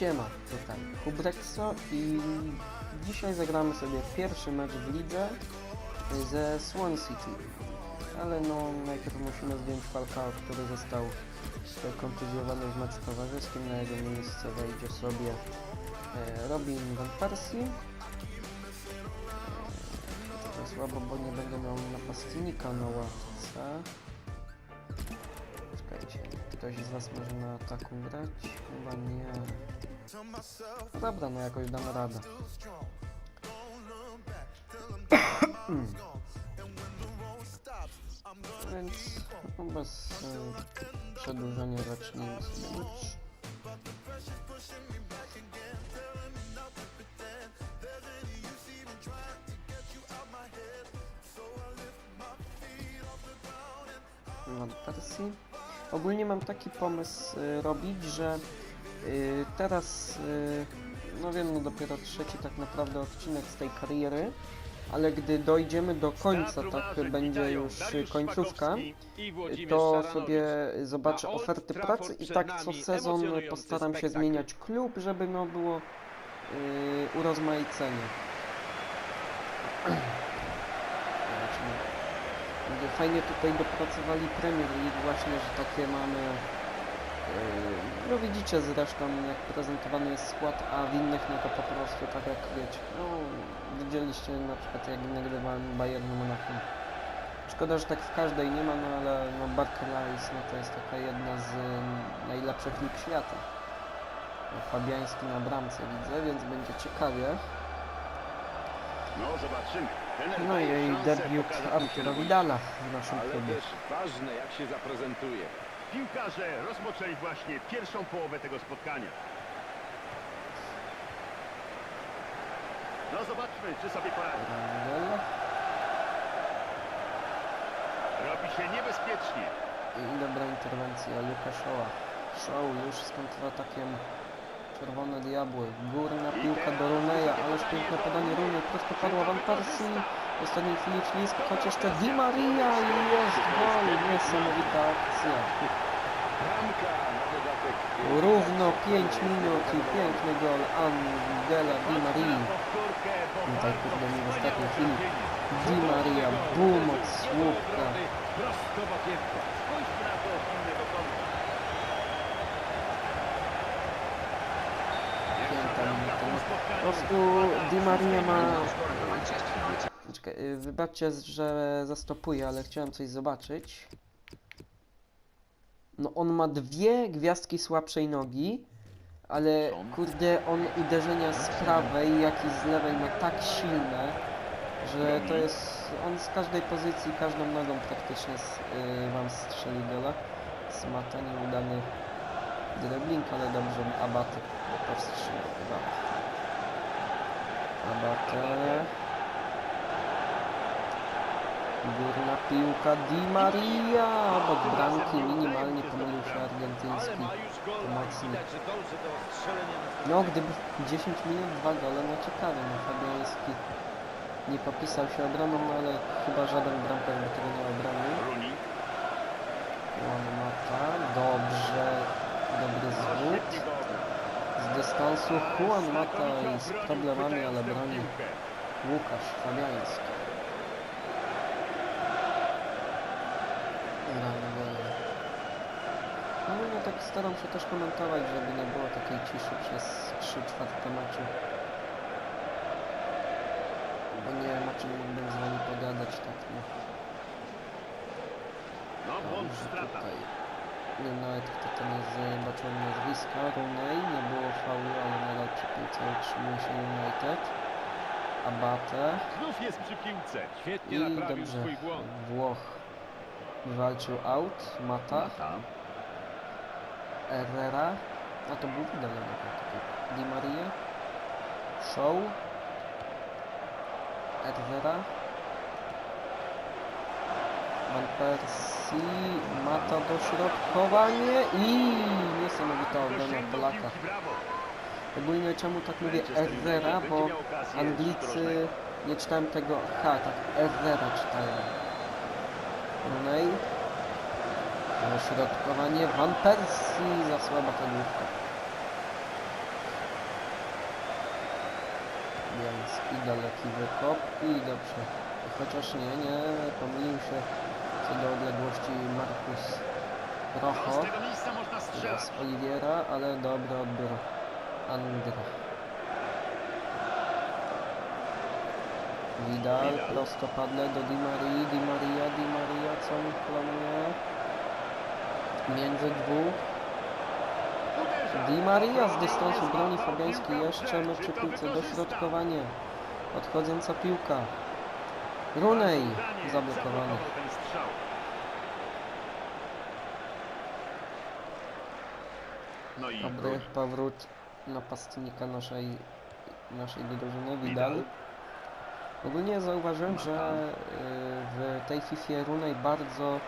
Siema, tutaj Hubrexo i dzisiaj zagramy sobie pierwszy mecz w lidze ze Swan City. Ale no najpierw musimy zdjąć Falcao, który został kontuzjowany w meczu towarzyskim. Na jego miejsce wejdzie sobie e, Robin Van Persie. E, To słabo, bo nie będę miał napastnika na ławce. Czekajcie, ktoś z was może na ataku grać? Chyba nie. Dobra, no jakoś damy radę. Więc no bez e, przedłużenia zacznijmy sobie mecz. Ogólnie mam taki pomysł y, robić, że y, teraz, y, no wiem, no dopiero trzeci tak naprawdę odcinek z tej kariery, ale gdy dojdziemy do końca, tak będzie już y, końcówka, y, to sobie zobaczę oferty pracy i tak co sezon postaram się zmieniać klub, żeby no było y, urozmaicenie. Fajnie tutaj dopracowali Premier League właśnie, że takie mamy no widzicie zresztą jak prezentowany jest skład, a w innych no to po prostu tak jak wiecie, no widzieliście na przykład jak nagrywałem Bayern Monachium. Szkoda, że tak w każdej nie ma, no ale no Barclays no to jest taka jedna z y, najlepszych lig świata. No, Fabiański na bramce widzę, więc będzie ciekawie. No zobaczymy. No i debiut Artura. Vidala w naszym Ale klubie. też ważne jak się zaprezentuje. Piłkarze rozpoczęli właśnie pierwszą połowę tego spotkania. No zobaczmy, czy sobie poradzi. Robi się niebezpiecznie. Dobra interwencja Lukaszoła. Show już z kontratakiem Czerwone Diabły. Górna piłka do Runeja, ależ piękne podanie Runej. Prosto padła Van Persie. W ostatniej chwili ślisk, choć jeszcze Di Maria i jest gol. Niesamowita akcja. Równo 5 minut i piękny gol Angela Di bo Tutaj kurde mi w ostatniej chwili. Di Maria, boom od słupka. Prosto w okienko. Spójrzmy na to z innego kąta. Piękna minuta. w tym No, Po spotkaniu. Prostu Di Maria ma... Czekaj, y, wybaczcie, że zastopuję, ale chciałem coś zobaczyć. No on ma dwie gwiazdki słabszej nogi, ale kurde on uderzenia z prawej, jak i z lewej ma tak silne, że to jest... On z każdej pozycji, każdą nogą praktycznie z, y, wam strzeli gola. Smata nieudany dribbling, ale dobrze Abaty powstrzymał. Abate. Górna piłka Di Maria obok bramki minimalnie pomylił się argentyński pomocnik. No gdyby 10 minut dwa gole, no ciekawe, no Fabiański nie popisał się obroną, no ale chyba żaden bramkarz by tego nie obronił. Rooney. Juan Mata, dobrze, dobry No, zwód. świetnie go obrał. Z dystansu Juan Mata z problemami, ale broni. Łukasz Fabiański. Rangel. No, no tak staram się też komentować, żeby nie było takiej ciszy przez 3 czwarte meczu. Bo nie wiem o czym mógłbym z wami pogadać tak no. No strata. tutaj. Nie wiem nawet kto to jest, zobaczyłem nazwiska. Runej, nie było faulu, ale nadal przy piłce utrzymuje się United. Abate. Znów jest przy piłce. Świetnie I naprawił dobrze, swój błąd. Włoch wywalczył out, Mata, Mata. Herrera, a to był Vidal jednak Di Maria, Show, Herrera, Van Persie, Mata dośrodkowanie i niesamowita obrona Polaka. Ogólnie czemu tak mówię United bo Anglicy nie czytałem tego H, tak Herrera czytałem. Rooney. Środkowanie Van Persie, za słaba ta główka. Biański, daleki wykop i dobrze. Chociaż nie, nie, pomylił się do odległości Markus Rocho. z tego miejsca można strzelać. Teraz Oliwiera, ale dobry odbiór Andra. Vidal, Vidal. prostopadle do Di Marii, Di Maria, Di Maria, co on planuje? Między dwóch. Di Maria z dystansu broni Fabiański jeszcze wykorzysta? dośrodkowanie. Odchodząca piłka. Runej zablokowany. Strzał. No i Dobry powrót napastnika naszej, naszej drużyny, Vidal. Ogólnie zauważyłem, że y, w tej FIFA Runej bardzo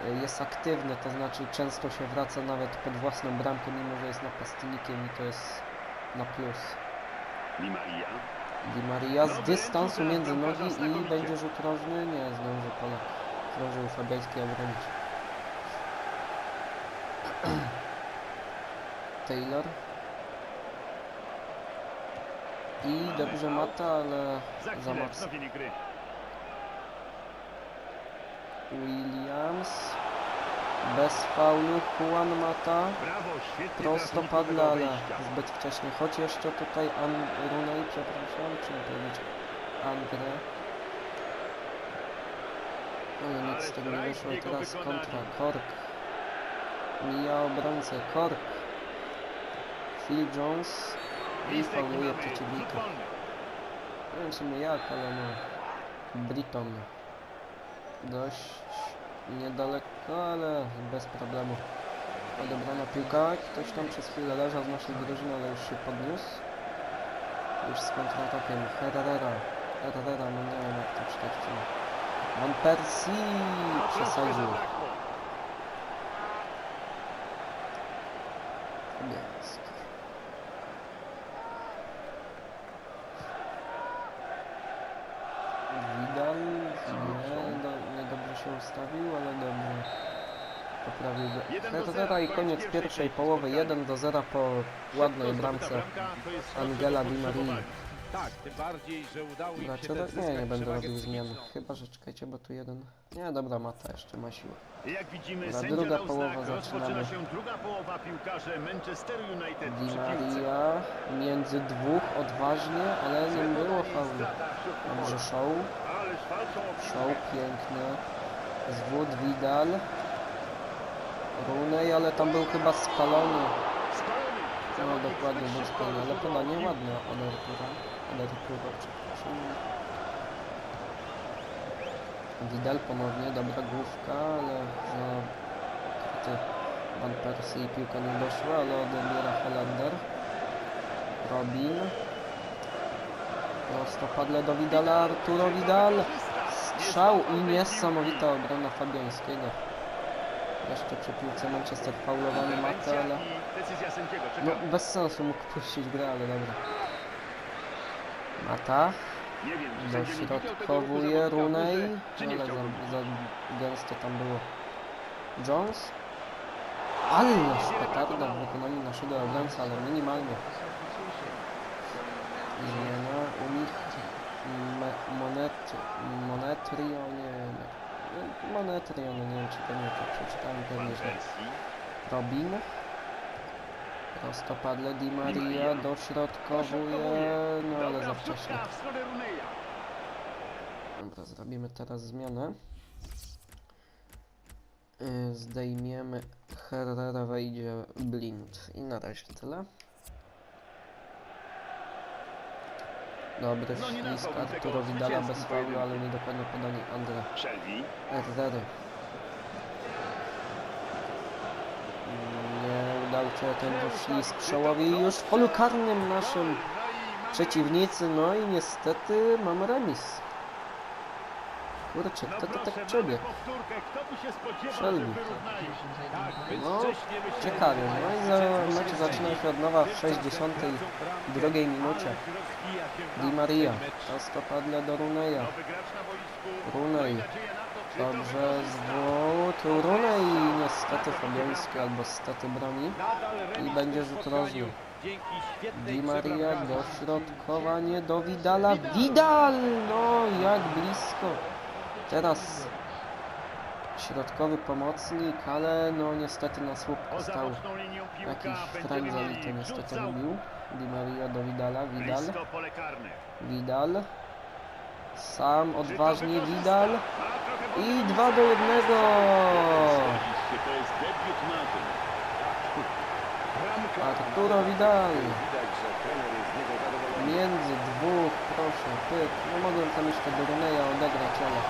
y, jest aktywny, to znaczy często się wraca nawet pod własną bramkę, mimo że jest napastnikiem i to jest na plus. Di Maria. Di Maria z dystansu między nogi i będzie rzut rożny. Nie zdąży Polak. Zdążył Fabiański obronić. Taylor. I dobrze. Mata, ale Za gry. Williams. Bez faulu Juan Mata. Trafiliśmy do ale zbyt wcześnie. Choć jeszcze tutaj An Runej, przepraszam, czy nie powiedzieć Andre. Ale nic z tego nie wyszło. Teraz kontra. Kork. Mija obrońcę. Kork. Phil Jones. I fauluje przeciwnika. Nie wiem w sumie jak, ale no. Briton. Dość niedaleko, ale bez problemu. Odebrana piłka. Ktoś tam przez chwilę leżał z naszej drużyny, ale już się podniósł. Już z kontratakiem. Herrera. Herrera, no nie wiem jak to czytać. Van Persie No przesadził. Fabiański. Widal nie, do, niedobrze się ustawił, ale dobrze poprawił Herrera zera, i koniec pierwszej połowy, spotkania. 1 do 0 po ładnej bramce Angela Di Marii. Tak, tym bardziej, że udało im się Dlaczego też tak? Nie, nie będę robił zmian. Chyba, że czekajcie, bo tu jeden... Nie, dobra, Mata jeszcze ma siłę. Jak widzimy, Dobra, sędzia druga dał połowa, znak, rozpoczyna zaczynamy. się druga połowa piłkarze Manchester United Di przy piłce. Maria między dwóch odważnie, ale nie było faulu. Dobrze, show. Ależ walczą o Show piękny. Zwód Vidal. Runej, ale tam był chyba spalony. Spalony. No Zawodnik dokładnie był szybko spalony, ale podanie ładne od Artura. Od Artura, przepraszam. Vidal ponownie, dobra główka, ale za kryty Van Persie i piłka nie doszła, ale odebiera Helander. Robin. Prostopadle do Vidala, Arturo Vidal. Strzał i niesamowita obrona Fabiańskiego. Jeszcze przy piłce Manchester faulowany Mata, ale no bez sensu mógł puścić grę, ale dobra. Mata Nie wiem, czy sędzia nie widział tego ruchu dośrodkowuje Runej, nie ale za, za gęsto tam było. Jones. Ależ petarda w wykonaniu naszego obrońcy, ale minimalnie. Zmiana u nich monet, Monetrio, nie wiem. Monetrio, no nie wiem czy to nie to przeczytałem pewnie. Persie. Robin. Prostopadle Di Maria dośrodkowuje, no ale za wcześnie. Dobra, zrobimy teraz zmianę. Yy, Zdejmiemy Herrera, wejdzie Blind. I na razie tyle. Dobry No nie wślizg nazwałbym tego Arturo Vidala bez faulu, ale niedokładne podanie Andre Shelby. Się ten wślizg przełowi już w polu karnym naszym przeciwnicy, no i niestety mamy remis. Kurczę, kto to tak wyrównają? Tak, No. Ciekawie, no i za mecz zaczyna się od nowa w 62 minucie. Di Maria, mecz. prostopadle do Runeja. Runej. Dobrze, wykorzysta. zwód Runej niestety Fabiański albo stety broni i będzie rzut rożny. Di Maria, przebramkarze. dośrodkowanie do Vidala. Vidal! No, jak blisko. Teraz środkowy pomocnik, ale no niestety na słupku stał. Jakiś będziemy Franzali to niestety robił. Di Maria do Vidala, Vidal. Vidal. Sam odważnie? Vidal. A, I wolno. 2 do 1. To jest debiut na tym. Bramka. Arturo Vidal. Widać, że trener jest z niego zadowolony. Między dwóch, proszę, pyk. No mogłem tam jeszcze do Runeja odegrać, ale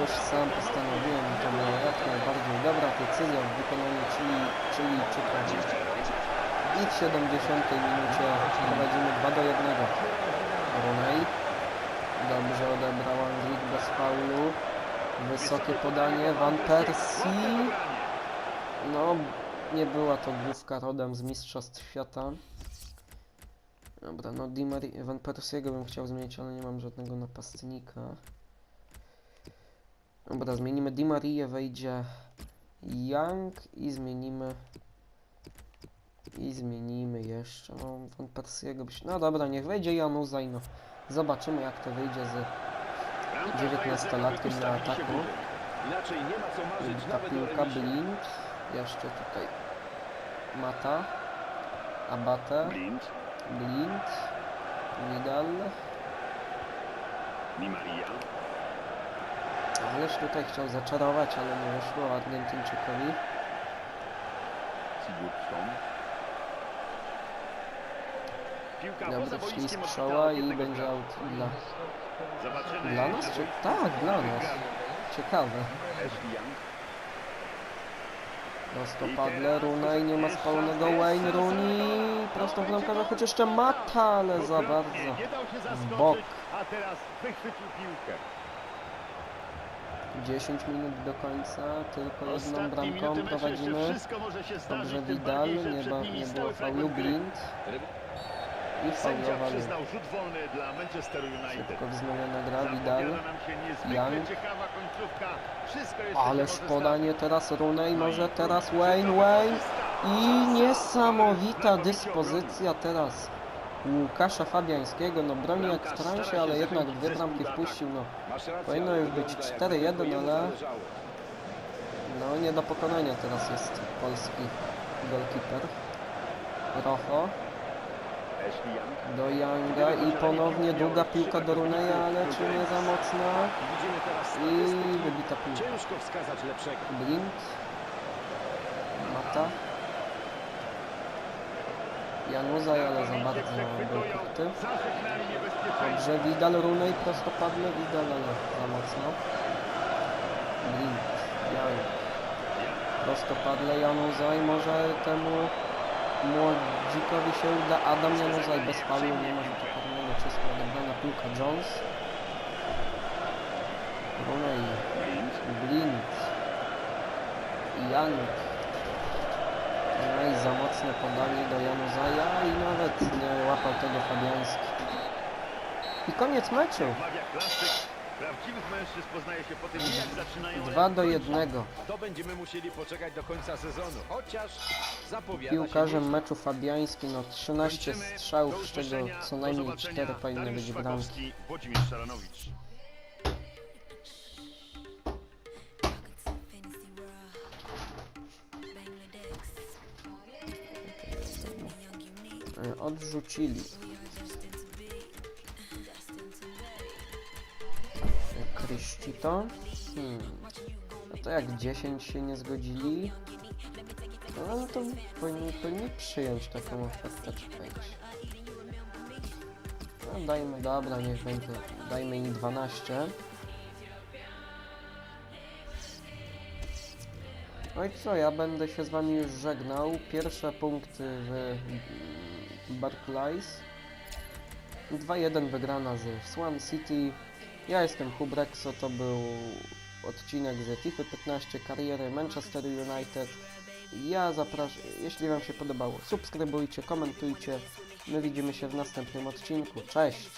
już sam postanowiłem, to była jak najbardziej dobra decyzja w wykonaniu czyli, czyli czyta. I w 70 minucie prowadzimy 2 do 1. Runej. Dobrze odebrał Anglik bez faulu. Wysokie podanie, Van Persie. No, nie była to główka rodem z Mistrzostw Świata. Dobra, no Di Van Persiego bym chciał zmienić, ale nie mam żadnego napastnika. Dobra, zmienimy Di Marię, wejdzie Young i zmienimy... I zmienimy jeszcze, no Van Persiego byś... No dobra, niech wejdzie Januzaj, no. Zobaczymy jak to wyjdzie z Bramkarz daje 19-latkiem na ataku. w górę. Inaczej nie ma co marzyć Ta piłka. Blind. Jeszcze tutaj Mata. Abate. Blind, Blind. Vidal. Maria. Ależ tutaj chciał zaczarować, ale nie wyszło Argentyńczykowi. Sigurdsson. Dobra, boiskiem strzała i będzie out dla, dla nas? Czy... Tak, dla nas. Ciekawe. Ashley Young. Prostopadle, Runaj, nie ma spalonego Wayne Rooney. Prosto w bramkarza, choć jeszcze Mata, ale za bardzo. Bok. a teraz wychwycił piłkę. 10 minut do końca, tylko jedną bramką prowadzimy. Dobrze Vidal, nie, ba, nie było faulu. Blind i Sędzia faulowali. przyznał rzut wolny dla Manchesteru United. Szybko wznowiona gra, Vidal. Zapowiada nam się niezwykle Young. ciekawa końcówka. Wszystko jeszcze się Ależ może podanie teraz Rooney, może No i teraz Wayne, Wayne. I niesamowita dyspozycja teraz Łukasza Fabiańskiego. No broni jak w transie, ale jednak dwie bramki wpuścił. No, Masz rację, Powinno ale już być wygląda, 4-1, jakby jemu ale- zależało. no nie do pokonania teraz jest polski golkiper. Rocho. Do Younga i ponownie długa piłka do Runeya, ale czy nie za mocna? I wybita piłka. Ciężko wskazać lepszego. Blind. Mata. Januzaj, ale za bardzo był niebezpieczeństwo. Dobrze, Vidal, Runej, prostopadle, Vidal, ale za mocno. Blind, Young. Prostopadle, Januzaj, może temu młodzikowi się uda. Adam Januzaj bez faulu, nie ma rzutu karnego, czysto odebrana piłka Jones. Runej, Blind, Young. No i za mocne podanie do Januzaja i nawet nie łapał tego Fabiański. I koniec meczu. Prawdziwych mężczyzn poznaje się po tym, jak zaczynają. 2 do 1. To będziemy musieli poczekać do końca sezonu. Chociaż zapowiada Piłkarzem meczu Fabiański, no 13 Kończymy. Do strzałów, z czego co najmniej zobaczenia. 4 powinny być bramki. Włodzimierz Szaranowicz. E, Odrzucili. Be. Kryścito. Hmm. No to jak 10 się nie zgodzili, no to powinni, powinni przyjąć taką ofertę, czekajcie. No dajmy, dobra, niech będzie, dajmy im 12. No i co, ja będę się z wami już żegnał. Pierwsze punkty w Barclays. 2-1 wygrana z Swan City. Ja jestem Hubrexo, to był odcinek z FIFA 15 kariery Manchester United. Ja zapraszam, jeśli Wam się podobało, subskrybujcie, komentujcie. My widzimy się w następnym odcinku. Cześć!